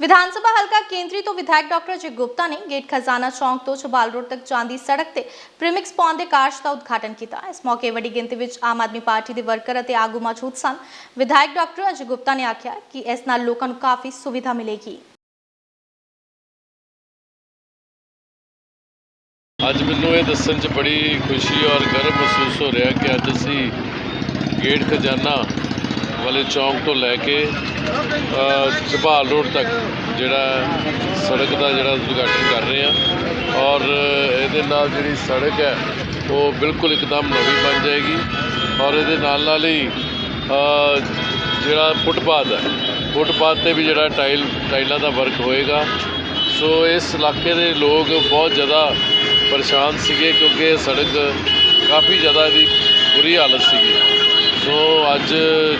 ਵਿਧਾਨ ਸਭਾ ਹਲਕਾ ਕੇਂਦਰੀ ਤੋਂ ਵਿਧਾਇਕ ਡਾਕਟਰ ਅਜੇ ਗੁਪਤਾ ਨੇ ਗੇਟ ਖਜ਼ਾਨਾ ਚੌਂਕ ਤੋਂ ਚਬਾਲ ਰੋਡ ਤੱਕ ਜਾਂਦੀ ਸੜਕ ਤੇ ਪ੍ਰੀਮਿਕਸ ਪੌਣ ਦੇ ਕਾਰਜ ਦਾ ਉਦਘਾਟਨ ਕੀਤਾ। ਇਸ ਮੌਕੇ ਵੱਡੀ ਗਿਣਤੀ ਵਿੱਚ ਆਮ ਆਦਮੀ ਪਾਰਟੀ ਦੇ ਵਰਕਰ ਅਤੇ ਆਗੂ ਮੌਜੂਦ ਸਨ। ਵਿਧਾਇਕ ਡਾਕਟਰ ਅਜੇ ਗੁਪਤਾ ਨੇ ਆਖਿਆ ਕਿ ਇਸ ਨਾਲ ਲੋਕਾਂ ਨੂੰ ਕਾਫੀ ਸੁਵਿਧਾ ਮਿਲੇਗੀ। ਅੱਜ ਮੈਨੂੰ ਇਹ ਦੱਸਣ 'ਚ ਬੜੀ ਖੁਸ਼ੀ ਔਰ ਗਰਵ ਮਹਿਸੂਸ ਹੋ ਰਿਹਾ ਕਿ ਅੱਜ ਅਸੀਂ ਗੇਟ ਖਜ਼ਾਨਾ ਵਾਲੇ ਚੌਂਕ ਤੋਂ ਲੈ ਕੇ ਅ, ਰੋਡ ਤੱਕ ਜਿਹੜਾ ਸੜਕ ਦਾ ਜਿਹੜਾ ਉਦਘਾਟਨ ਕਰ ਰਹੇ ਹਾਂ। ਔਰ ਇਹਦੇ ਨਾਲ ਜਿਹੜੀ ਸੜਕ ਹੈ ਉਹ ਬਿਲਕੁਲ ਇੱਕਦਮ ਨਵੀਂ ਬਣ ਜਾਏਗੀ। ਔਰ ਇਹਦੇ ਨਾਲ ਨਾਲ ਹੀ ਅ, ਜਿਹੜਾ ਫੁੱਟਪਾਥ ਹੈ ਫੁੱਟਪਾਥ ਤੇ ਵੀ ਜਿਹੜਾ ਟਾਈਲ ਟਾਈਲਾਂ ਦਾ ਵਰਕ ਹੋਏਗਾ। ਸੋ ਇਸ ਇਲਾਕੇ ਦੇ ਲੋਕ ਬਹੁਤ ਜ਼ਿਆਦਾ ਪਰੇਸ਼ਾਨ ਸੀਗੇ ਕਿਉਂਕਿ ਇਹ ਸੜਕ ਕਾਫੀ ਜ਼ਿਆਦਾ ਇਹਦੀ ਬੁਰੀ ਹਾਲਤ ਸੀਗੀ। ਸੋ ਅੱਜ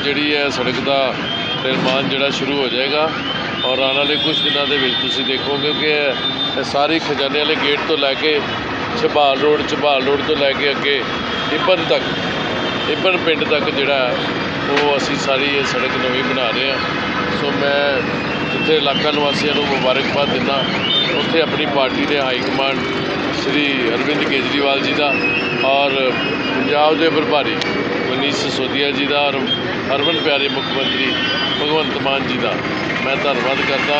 ਜਿਹੜੀ ਹੈ ਸੜਕ ਦਾ ਨਿਰਮਾਣ ਜਿਹੜਾ ਸ਼ੁਰੂ ਹੋ ਜਾਏਗਾ ਔਰ ਆਉਣ ਵਾਲੇ ਕੁਝ ਦਿਨਾਂ ਦੇ ਵਿੱਚ ਤੁਸੀਂ ਦੇਖੋਗੇ ਕਿ ਇਹ ਸਾਰੀ ਖਜ਼ਾਨੇ ਵਾਲੇ ਗੇਟ ਤੋਂ ਲੈ ਕੇ ਛਬਾਲ ਰੋਡ ਛਬਾਲ ਰੋਡ ਤੋਂ ਲੈ ਕੇ ਅੱਗੇ ਇੱਬਨ ਤੱਕ, ਇੱਬਨ ਪਿੰਡ ਤੱਕ ਜਿਹੜਾ ਉਹ ਅਸੀਂ ਸਾਰੀ ਇਹ ਸੜਕ ਨਵੀਂ ਬਣਾ ਰਹੇ ਹਾਂ। ਸੋ ਮੈਂ ਜਿੱਥੇ ਇਲਾਕਾ ਨਿਵਾਸੀਆਂ ਨੂੰ ਮੁਬਾਰਕਬਾਦ ਦਿੰਦਾ, ਉੱਥੇ ਆਪਣੀ ਪਾਰਟੀ ਦੇ ਹਾਈ ਕਮਾਂਡ ਸ਼੍ਰੀ ਅਰਵਿੰਦ ਕੇਜਰੀਵਾਲ ਜੀ ਦਾ ਔਰ ਪੰਜਾਬ ਦੇ ਪ੍ਰਭਾਰੀ ਮਨੀਸ਼ ਸਿਸੋਦੀਆ ਜੀ ਦਾ ਔਰ ਹਰਮਨ ਪਿਆਰੇ ਮੁੱਖ ਮੰਤਰੀ ਭਗਵੰਤ ਮਾਨ ਜੀ ਦਾ ਮੈਂ ਧੰਨਵਾਦ ਕਰਦਾ